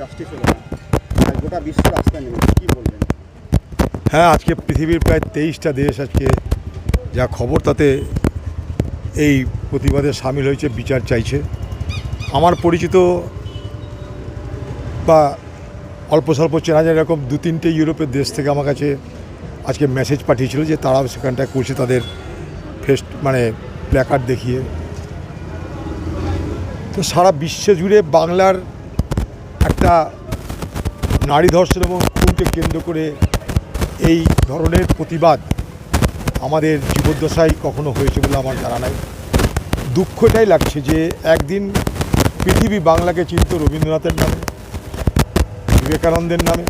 Justice হলো গোটা বিশ্ব রাস্তায় বলবেন? হ্যাঁ আজকে পৃথিবীর প্রায় তেইশটা দেশ আজকে যা খবর, তাতে এই প্রতিবাদে সামিল হয়েছে, বিচার চাইছে। আমার পরিচিত বা অল্প স্বল্প চেনা যায়, এরকম দু তিনটে ইউরোপের দেশ থেকে আমার কাছে আজকে মেসেজ পাঠিয়েছিল যে, তারাও সেখানটায় করছে তাদের ফেস্ট মানে প্ল্যাকার্ড দেখিয়ে। তো সারা বিশ্ব জুড়ে বাংলার একটা নারী ধর্ষণ এবং খুনকে কেন্দ্র করে এই ধরনের প্রতিবাদ আমাদের জীবদ্দশায় কখনো হয়েছে বলে আমার জানা নাই। দুঃখ এটাই লাগছে যে একদিন পৃথিবী বাংলাকে চিনত রবীন্দ্রনাথের নামে, বিবেকানন্দের নামে।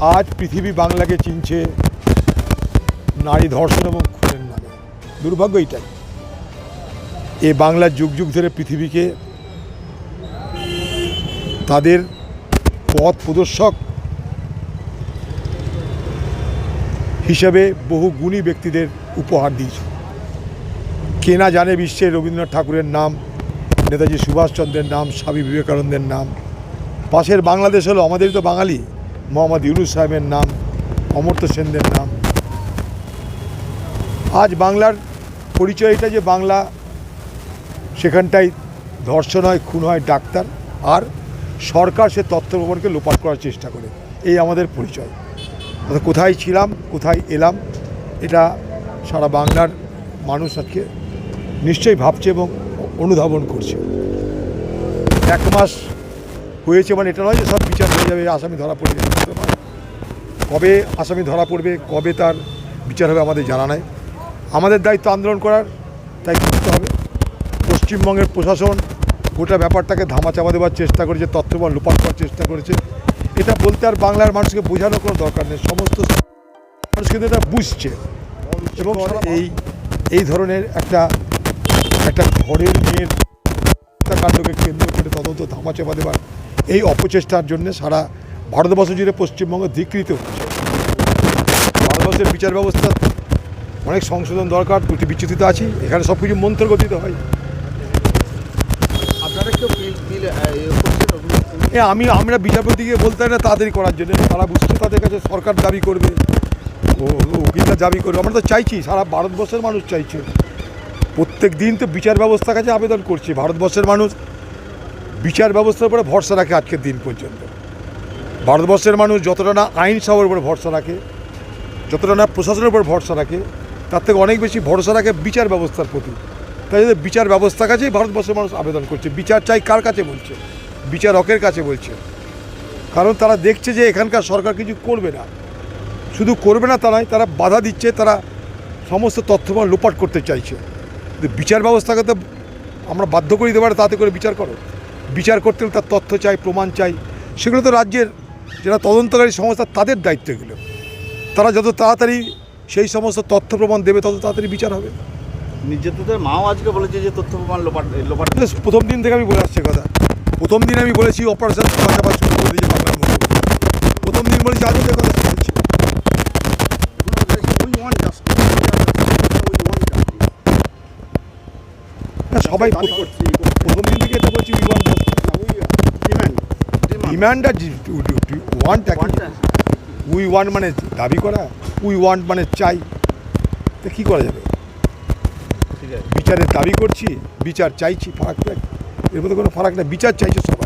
আজ পৃথিবী বাংলাকে চিনছে নারী ধর্ষণ এবং খুনের নামে। দুর্ভাগ্য এটাই। এ বাংলার যুগ যুগ ধরে পৃথিবীকে তাদের পথ প্রদর্শক হিসেবে বহু গুণী ব্যক্তিদের উপহার দিয়েছে। কে না জানে বিশ্বে রবীন্দ্রনাথ ঠাকুরের নাম, নেতাজি সুভাষচন্দ্রের নাম, স্বামী বিবেকানন্দের নাম। পাশের বাংলাদেশ হলো আমাদেরই তো বাঙালি, মোহাম্মদ ইউনুস সাহেবের নাম, অমর্ত্য সেনদের নাম। আজ বাংলার পরিচয় এটা যে বাংলা, সেখানটায় ধর্ষণ হয়, খুন হয় ডাক্তার, আর সরকার সে তথ্য প্রমাণকে লোপাট করার চেষ্টা করে। এই আমাদের পরিচয়। অর্থাৎ কোথায় ছিলাম, কোথায় এলাম, এটা সারা বাংলার মানুষ আজকে নিশ্চয়ই ভাবছে এবং অনুধাবন করছে। এক মাস হয়েছে মানে এটা নয় যে সব বিচার হয়ে যাবে, আসামি ধরা পড়ে যাবে কবে আসামি ধরা পড়বে, কবে তার বিচার হবে আমাদের জানা নাই। আমাদের দায়িত্ব আন্দোলন করার, তাই করতে হবে। পশ্চিমবঙ্গের প্রশাসন গোটা ব্যাপারটাকে ধামাচাপা দেওয়ার চেষ্টা করেছে তথ্যবল লোপাট করার চেষ্টা করেছে। এটা বলতে আর বাংলার মানুষকে বোঝানোর কোনো দরকার নেই। সমস্ত মানুষ কিন্তু এটা বুঝছে। এবং এই এই ধরনের একটা একটা ঘরের মেয়ের হত্যাকাণ্ডকে কেন্দ্র করে তদন্ত ধামাচাপা দেওয়ার এই অপচেষ্টার জন্য সারা ভারতবর্ষ জুড়ে পশ্চিমবঙ্গ ধিকৃত হচ্ছে। ভারতবর্ষের বিচার ব্যবস্থা অনেক সংশোধন দরকার দুটি বিচ্যুতিত আছি। এখানে সব কিছু মন্ত্র গতিতে হয় আপনারা কেউ বিল বিল করছেন এ আমি, আমরা বিচারপতিকে বলতে না তাড়াতাড়ি করার জন্য, তারা বুঝছে তাদের কাছে সরকার দাবি করবে। ও উকিলরা দাবি করবে। আমরা তো চাইছি, সারা ভারতবর্ষের মানুষ চাইছে। প্রত্যেক দিন তো বিচার ব্যবস্থার কাছে আবেদন করছে। ভারতবর্ষের মানুষ বিচার ব্যবস্থার উপরে ভরসা রাখে আজকের দিন পর্যন্ত। ভারতবর্ষের মানুষ যতটা না আইন সবার উপরে ভরসা রাখে, যতটা না প্রশাসনের উপর ভরসা রাখে, তার থেকে অনেক বেশি ভরসা রাখে বিচার ব্যবস্থার প্রতি। জন্য বিচার ব্যবস্থার কাছেই ভারতবর্ষের মানুষ আবেদন করছে। বিচার চাই কার কাছে বলছে? বিচারকের কাছে বলছে। কারণ তারা দেখছে যে এখানকার সরকার কিছু করবে না। শুধু করবে না তা নয়, তারা বাধা দিচ্ছে, তারা সমস্ত তথ্যমান লোপাট করতে চাইছে। বিচার ব্যবস্থাকে তো আমরা বাধ্য করে দিতে পারি, তাতে করে বিচার করো। বিচার করতে হলে তার তথ্য চাই, প্রমাণ চাই। সেগুলো তো রাজ্যের যারা তদন্তকারী সংস্থা, তাদের দায়িত্ব এগুলো। তারা যত তাড়াতাড়ি সেই সমস্ত তথ্য প্রমাণ দেবে, তত তাড়াতাড়ি বিচার হবে। নির্যাতিতের মাও আজকে বলেছে যে তথ্য প্রমাণ লোপাট লোপাট প্রথম দিন থেকে আমি বলে আসছি কথা। প্রথম দিন আমি বলেছি অপারেশন চাপাচাপা শুরু করে দিয়েছে বাংলার মধ্যে প্রথম দিন বলেছি আজও কথা সবাই দাবি প্রথম- দিন থেকে এটা বলছি উই ওয়ান্ট আর উই ওয়ান্ট মানে দাবি করা উই ওয়ান্ট মানে চাই। তো কী করা যাবে? বিচারের দাবি করছি বিচার চাইছি ফারাক এর মধ্যে কোনো ফারাক না বিচার চাইছে সবাই।